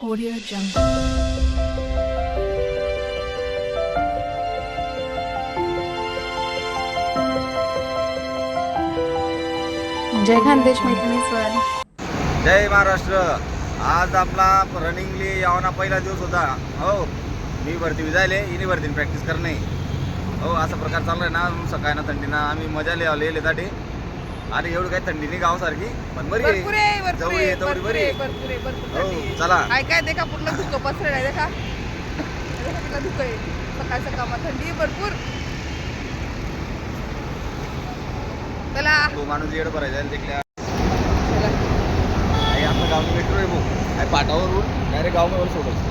Audio Jungle. जय खानदेश मैत्रिणी sir जय महाराष्ट्र. आज आपला रनिंगली यावना पहिला दिवस होता. हो मी भरती जायले इनी भरती प्रॅक्टिस करणे हो असा प्रकार चाललाय ना सकाळी ना थंडीना. आम्ही मजा लिहिले साठी आणि एवढं काही थंडी नाही गावासारखी पण बरी भरपूर आहे आहे भरपूर जवळ आहे आहे तेवढी भरपूर बरी आहे. आहे. भरपूर आहे भरपूर हो थंडी आहे. चला. काय काय देखा पूर्ण धुकं पसरलं आहे देखा. देखा धुकं आहे. सकाळ सकाळ मग थंडी आहे भरपूर. चला. तो माणूस येड भरायचा आहे तिकडे. चला. आई आपलं गाव मेट्रो आहे भाऊ. आई पाटावरून डायरेक्ट गावावर सोडत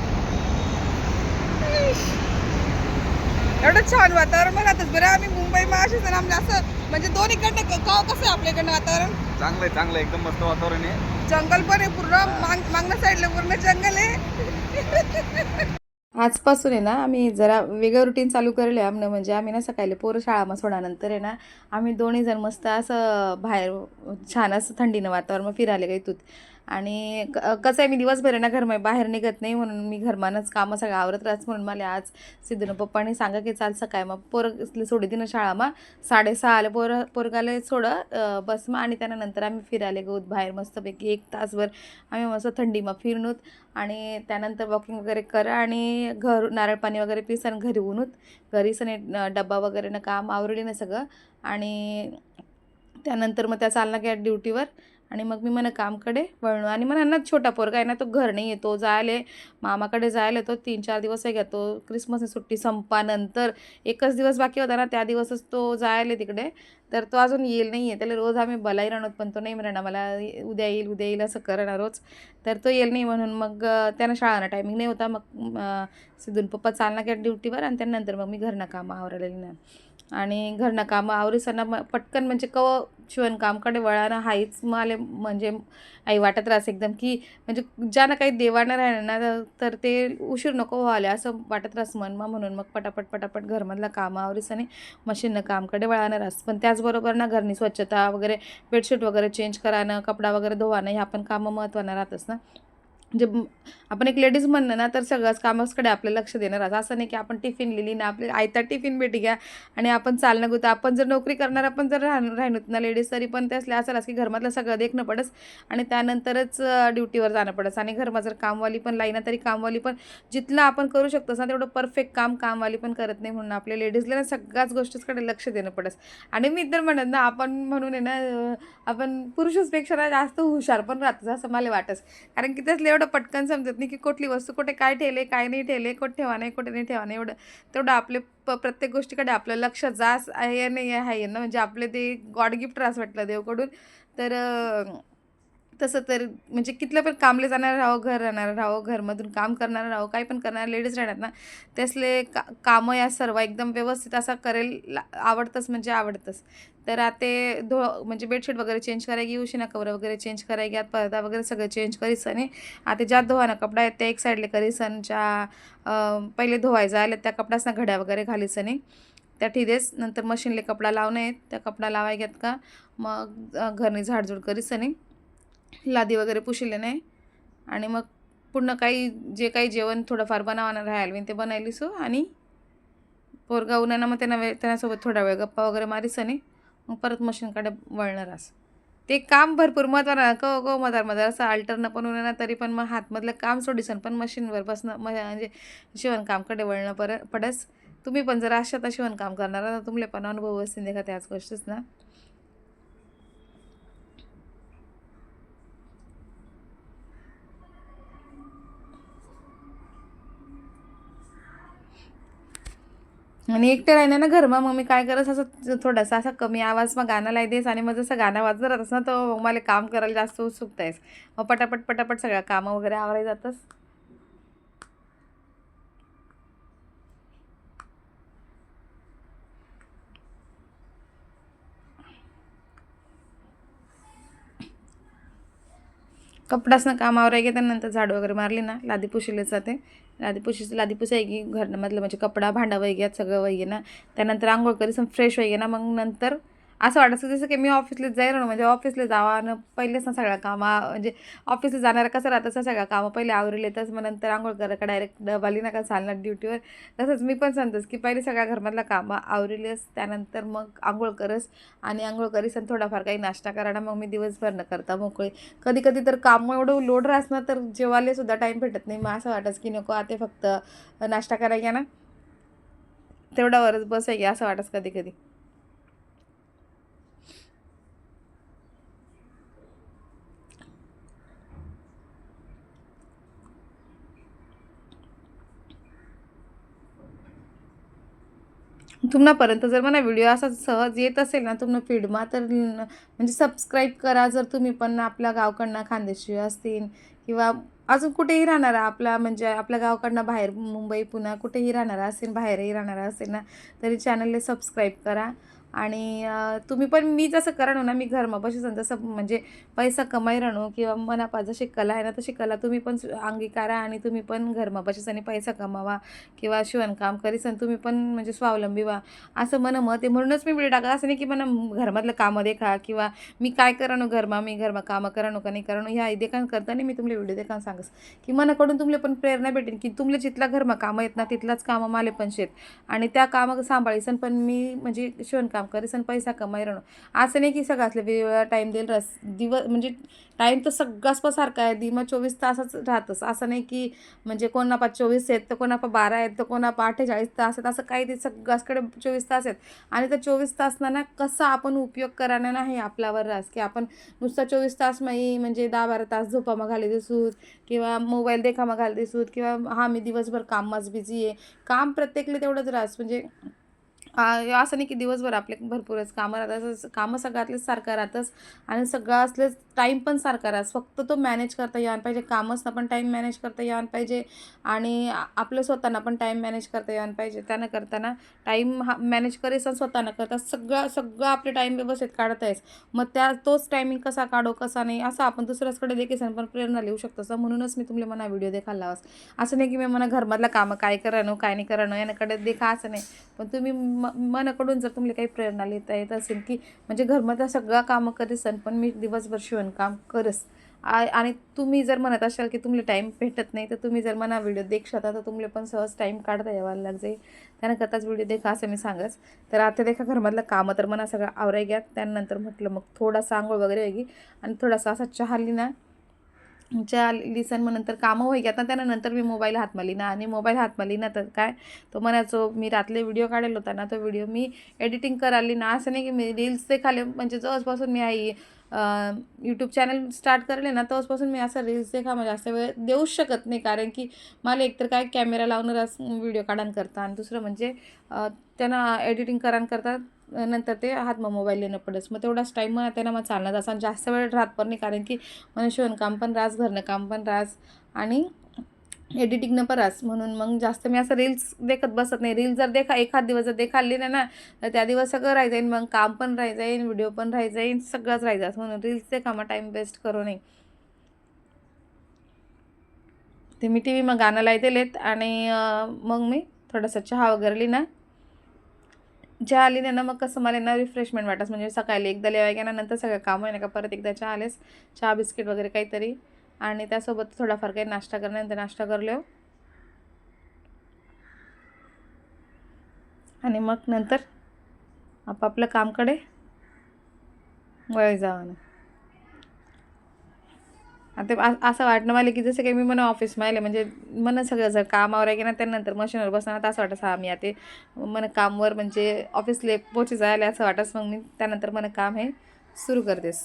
एवढं छान वातावरण. बघा बरं आम्ही मुंबई महाराष्ट्र आमच्या असं म्हणजे दोन्हीकडनं गाव कसं आहे आपल्याकडनं वातावरण? चांगलं आहे चांगलं एकदम मस्त वातावरण आहे. जंगल पण आहे पूर्ण. मांग मागण्या साईडला पूर्ण जंगल आहे. आजपासून आहे ना आम्ही जरा वेगळं रुटीन चालू करले आमनं. म्हणजे आम्ही ना सकाळी पोरं शाळा सोडानंतर आहे ना आम्ही दोन्ही जण मस्त असं बाहेर छान असं थंडीनं वातावरण फिरायला गेलो आणि क- कसं आहे मी दिवसभर आहे ना घरमध्ये बाहेर निघत नाही म्हणून मी घरमानच कामं सगळं आवरत राहत म्हणून मला आज सिद्धून पप्पाने सांगा की चाल सकाळी मग पोरं सोडी दिनं शाळा मग साडेसहाला पोरं पोरगाले सोडं बस मग आणि त्यानंतर आम्ही फिरायला गेलो बाहेर मस्तपैकी एक तासभर. आम्ही मस्त थंडीमा फिरून आणि त्यानंतर वॉकिंग वगैरे कर आणि घर नारळ पाणी वगैरे पिस आणि घरी उनूत घरी सने डब्बा वगैरे ना काम आवरली ना सगळं. आणि त्यानंतर मग त्या चालना गेला ड्युटीवर. आणि मग मी म्हणा कामकडे वळणू. आणि म्हणा ना छोटा पोरगा आहे ना तो घर नाही येतो जायले मामाकडे जायला येतो तीन चार दिवस आहे तो क्रिसमसची सुट्टी संपानंतर एकच दिवस बाकी होता ना त्या दिवसच तो जायला तिकडे. तर तो अजून येईल नाही आहे त्याला रोज आम्ही बलाई राहणार पण तो नाही म्हणणार मला उद्या येईल उद्या येईल असं करणार रोज. तर तो येईल नाही म्हणून मग त्यांना शाळांना शाळाना टायमिंग नाही होता. मग सिद्धून पप्पा चालना गेला ड्युटीवर आणि त्यानंतर मग मी घरनं कामं आवरलेली ना आणि घरनं कामं आवरीसांना मग पटकन म्हणजे कव शिवणकामकडे वळानं हाईच मला म्हणजे आई वाटत राहस एकदम की म्हणजे ज्यानं काही देवानं राहिलं ना तर- ते उशीर नको व्हायला असं वाटत राहस मन मग म्हणून. मग पटापट पटापट घरमधलं कामं आवरीसाने मशीननं कामकडे वळानं राहस. पण त्याचबरोबर ना घरनी स्वच्छता वगैरे बेडशीट वगैरे चेंज करानं कपडा वगैरे धुवानं ह्या पण कामं महत्त्वानं राहतच ना. म्हणजे आपण एक लेडीज म्हणलं ना तर सगळ्याच कामाकडे आपलं लक्ष देणार. असं असं नाही की आपण टिफिन लिहिली ना आपले आयता टिफिन भेटी घ्या आणि आपण चालणं गुत आपण जर नोकरी करणार आपण जर राहण राहिनोत ना लेडीज तरी पण त्यासल्या असं की घरमधलं सगळं देखणं पडस आणि त्यानंतरच ड्युटीवर जाणं पडस. आणि घरमा जर कामवाली पण लाईना तरी कामवाली पण जिथलं आपण करू शकतो ना तेवढं परफेक्ट काम कामवाली पण करत नाही म्हणून आपल्या लेडीजला ना सगळ्याच गोष्टीकडे लक्ष देणं पडस. आणि मी तर म्हणत ना आपण म्हणून आहे ना आपण पुरुषपेक्षा ना जास्त हुशार पण राहतो असं मला वाटस. कारण की त्यातलं एवढं पटकन समजत नाही की कुठली वस्तू कुठे काय ठेवले काय नाही ठेवले कुठे ठेवा नाही कुठे नाही ठेवा नाही एवढं. तेवढं आपले प प्रत्येक गोष्टीकडे आपलं लक्ष जास आहे नाही आहे ना? म्हणजे आपले ते गॉड गिफ्ट रास वाटलं देवकडून. तर तसं तर म्हणजे कितलं पण कामले जाणार राहो घर राहणार राहो घरमधून काम करणार राहो काही पण करणार लेडीज राहणार ना त्यासले का कामं या सर्व एकदम व्यवस्थित असा करेल आवडतंच म्हणजे आवडतंच. तर आते ते धो म्हणजे बेडशीट वगैरे चेंज करायची उशिना कवर वगैरे चेंज करायची आत पडदा वगैरे सगळं चेंज करीस आणि आता ज्या धुवाना कपडा आहेत त्या एक साईडले करीस ज्या पहिले धुवायचा आले त्या कपडासना घड्या वगैरे घालीस आणि त्या ठिदेस. नंतर मशीनले कपडा लावणे आहेत त्या कपडा लावाय घेत का मग घरने घरनी झाडझूड करीस आणि लादी वगैरे पुशिले नाही. आणि मग पूर्ण काही जे काही जेवण थोडंफार बनावणार राहायला मी ते बनायलीसो हो. आणि पोरगा उन्हाना मग त्यांना वेळ त्यांच्यासोबत थोडा वेळ गप्पा वगैरे मारीस आणि मग परत मशीनकडे वळणार असं. ते काम भरपूर महत्त्वानं कव कव मधार मधार असं अल्टरनं पण उन्हानं तरी पण मग हातमधलं काम सोडीसन पण मशीनवर बसणं म्हणजे शिवणकामकडे वळणं पर पडस. तुम्ही पण जर अशा आता शिवणकाम करणार तर तुमले पण अनुभव असतील का त्याच गोष्टीच ना आणि एकटे राहिलं ना घर मग मी काय करत असं थोडासा असा कमी आवाज मग गाणं लाय देस आणि मग जसं गाणं वाजत राहतस ना तर मग मला काम करायला जास्त उत्सुकता आहेस. मग पटापट पटापट सगळ्या कामं वगैरे आवरायला जातस? कपडासनं कामावर आहे गे त्यानंतर झाड वगैरे मारली ना लादी पुशीले जाते. लादी पुशीच लादी पुसाय की मधलं म्हणजे कपडा भांडा वगैरे सगळं वगैरे ना. त्यानंतर आंघोळ करी फ्रेश वगैरे ना मग नंतर असं वाटायचं जसं की मी ऑफिसला जाईल ना म्हणजे ऑफिसला जावा आणि पहिलेच ना सगळ्या कामा म्हणजे ऑफिसला जाणारा कसं राहतं तसं सगळ्या कामं पहिले आवरले येतच मग नंतर आंघोळ करा का डायरेक्ट डबाली नका चालणार ड्युटीवर तसंच मी पण सांगतोस की पहिले सगळ्या घरमधल्या कामं आवरलेस त्यानंतर मग आंघोळ करस आणि आंघोळ करीस आणि थोडाफार काही नाश्ता करायला ना मग मी दिवसभर न करता मोकळे. कधी कधी तर काम एवढं लोड राहस ना तर जेवायला सुद्धा टाईम भेटत नाही. मग असं वाटत की नको आता फक्त नाश्ता करायला ना. तेवढ्यावरच बसाय की असं वाटस कधी कधी तुम्हापर्यंत जर मला व्हिडिओ असा सहज येत असेल ना तुम्हाला फीडमा तर म्हणजे सबस्क्राईब करा. जर तुम्ही पण आपल्या गावकडनं खानदेशी असतील किंवा अजून कुठेही राहणारा आपला म्हणजे आपल्या गावकडनं बाहेर मुंबई पुन्हा कुठेही राहणारा असेल बाहेरही राहणारा असेल ना तरी चॅनलला सबस्क्राईब करा. आणि तुम्ही पण मी जसं करा ना मी घरमा बसून जसं म्हणजे पैसा कमाई राहणो किंवा मनापा जशी कला आहे ना तशी कला तुम्ही पण अंगीकारा आणि तुम्ही पण घरमा बसून आणि पैसा कमावा किंवा शिवणकाम करीसन तुम्ही पण म्हणजे स्वावलंबी व्हा. असं मन मत आहे म्हणूनच मी व्हिडिओ टाकत असं नाही की मला घरमधलं कामं देखा किंवा मी काय करा घरमा मी घरमा कामं करा का नाही करा ह्या देखान करताना मी तुमले व्हिडिओ देखान सांगस. की मनाकडून तुमले पण प्रेरणा भेटेन की तुमले जिथला घरमा कामं येत ना तिथलाच कामं माले पण शेत. आणि त्या कामं सांभाळीसन पण मी म्हणजे शिवणकाम करीसन पैसा कमाई राहणं असं नाही की सगळ्यातलं वेगवेगळा टाईम देईल रस दिवस म्हणजे टाईम तर सगळाच पण सारखा आहे. दिमा चोवीस तासच राहतंच असं नाही की म्हणजे कोणा पा चोवीस आहेत तर कोणा पा बारा आहेत तर कोणा पा अठ्ठेचाळीस तास आहेत. असं काही ते सगळ्याचकडे चोवीस तास आहेत. आणि त्या चोवीस तासना ना कसा आपण उपयोग करायला नाही आपल्यावर रास. की आपण नुसता चोवीस तास माही म्हणजे दहा बारा तास झोपा मग दिसूत किंवा मोबाईल देखा मग दिसूत किंवा हा मी दिवसभर कामच बिझी आहे. काम प्रत्येकले तेवढंच रास. म्हणजे असं नाही की दिवसभर आपले भरपूरच कामं राहतात. असं कामं सगळ्यातलेच सारखं राहतंच. आणि सगळं असलेच टाईम पण सारखा राहत. फक्त तो मॅनेज करता यायला पाहिजे. कामचना पण टाईम मॅनेज करता यायला पाहिजे. आणि आपलं स्वतःना पण टाईम मॅनेज करता यायला पाहिजे. त्यानं करताना टाईम हा मॅनेज करेस आणि स्वतःना करता. सगळं सगळं आपले टाईम व्यवस्थित काढत आहेस मग त्या तोच टायमिंग कसा काढो कसा नाही असं आपण दुसऱ्याचकडे देखील पण प्रेरणा लिहू शकतो. असं म्हणूनच मी तुम्हाला मना व्हिडिओ देखायला असं नाही की मी मला घरमधलं कामं काय करणं काय नाही करणं. याकडे देखा असं नाही. पण तुम्ही म मनाकडून जर तुम्हाला काही प्रेरणा लिहिता येत असेल की म्हणजे घरमधला सगळं कामं करीसन पण मी दिवसभर शिवणकाम करस. आ- आणि तुम्ही जर म्हणत असाल की तुम्हाला टाईम भेटत नाही तर तुम्ही जर मना व्हिडिओ देखशाता तर तुम्हाला पण सहज टाईम काढता यावा लागेल त्यानं करताच व्हिडिओ देखा असं मी सांगस. तर आता देखा घरमधलं कामं तर मना सगळं आवराय घ्या. त्यानंतर म्हटलं मग थोडासा आंघोळ वगैरे वेगळी आणि थोडासा असा चहा लिहिना च्या लिसन मग नंतर कामं होई आता त्यानं नंतर मी मोबाईल हातमाली ना. आणि मोबाईल हातमाली ना तर काय? तो म्हणायचो मी रातले व्हिडिओ काढेल होता ना तो व्हिडिओ मी एडिटिंग करायली ना. असं नाही की मी रील्स ते खाले म्हणजे जवळपासून मी आई यूट्यूब चॅनल स्टार्ट करले ना तेव्हापासून मी असं रील्स देखा म्हणजे जास्त वेळ देऊच शकत नाही. कारण की मला एकतर काय कॅमेरा लावून व्हिडिओ काढान करता आणि दुसरं म्हणजे त्यांना एडिटिंग करान करता नंतर ते हात मग मोबाईल येणं पडस मग तेवढाच टाईम मग त्यांना मग चालणार असा जास्त वेळ राहत पण नाही. कारण की मला शिवणकाम पण रास घरनं काम पण रास आणि एडिटिंगनं पण रास. म्हणून मग जास्त मी असं रील्स देखत बसत नाही. रील्स जर देखा एखाद दिवस जर देखाली ना ना तर त्या दिवस सगळं राही जाईन. मग काम पण राही जाईन व्हिडिओ पण राही जाईन सगळंच राही जास. म्हणून रील्स ते कामा टाईम वेस्ट करू नये. ते मी टी व्ही मग गाणं लायतेलेत आणि मग मी थोडासा चहा वगैरे ना चहा आली ना मग कसं मला ना रिफ्रेशमेंट वाटस म्हणजे सकाळी एकदा लेवा गेला नंतर सगळं काम आहे ना का परत एकदा चहा आलेस. चहा बिस्किट वगैरे काहीतरी. आणि त्यासोबत थोडाफार काही नाश्ता करण्यानंतर नाश्ता करलो आणि मग नंतर आपापलं कामकडे वळ जावं आता असं वाटणं मला की जसं काही मी म्हणा ऑफिस माहिले म्हणजे मन सगळं जर कामावर आहे की ना त्यानंतर मशीनवर बसणार तर असं वाटत हा मी आता मन कामवर म्हणजे ऑफिसले पोचे जायला असं वाटस मग मी त्यानंतर मन काम हे सुरू करतेस.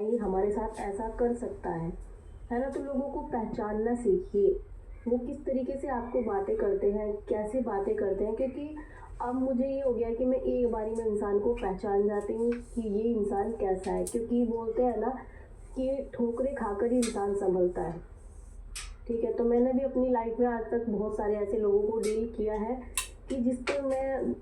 नहीं हमारे साथ ऐसा कर सकता है। है ना? तो लोगों को पहचानना सीखिए। वो किस तरीके से आपको बातें करते हैं, कैसे बातें करते हैं, क्योंकि अब मुझे ये हो गया कि मैं एक बारी में इंसान को पहचान जाती हूँ कि ये इंसान कैसा है, क्योंकि बोलते हैं ना कि ठोकरे खाकर ही इंसान संभलता है। ठीक है? तो मैंने भी अपनी लाइफ में आज तक बहुत सारे ऐसे लोगों को डील किया है कि जिस पर मैं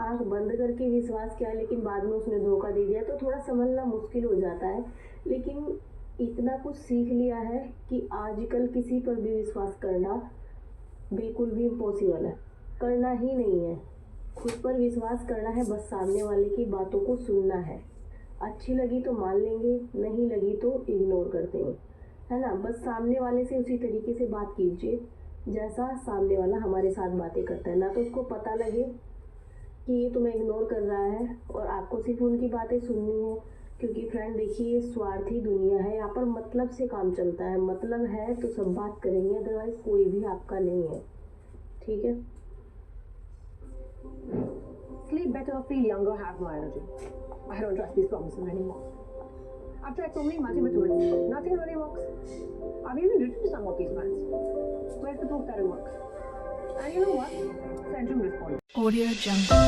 आँख बंद करके विश्वास किया, लेकिन बाद में उसने धोखा दे दिया। तो थोड़ा संभलना मुश्किल हो जाता है। लेकिन इतना कुछ सीख लिया है कि आजकल किसी पर भी विश्वास करना बिल्कुल भी इम्पॉसिबल है। करना ही नहीं है। खुद पर विश्वास करना है, बस सामने वाले की बातों को सुनना है। अच्छी लगी तो मान लेंगे, नहीं लगी तो इग्नोर कर देंगे। है ना? बस सामने वाले से उसी तरीके से बात कीजिए, जैसा सामने वाला हमारे साथ बातें करता है। ना तो उसको पता लगे कि ये तुम्हें इग्नोर कर रहा है और आपको सिर्फ़ उनकी बातें सुननी है, क्योंकि फ्रेंड देखिए स्वार्थी दुनिया है। यहाँ पर मतलब से काम चलता है। मतलब है तो सब बात करेंगे अदरवाइज़ कोई भी आपका नहीं है। ठीक है? Sleep better feel younger have no energy I don't trust this promises anymore after I told me multi method nothing really works I have even written some of this mans where to prove that it works and you know what Centrum respond Audio Jungle.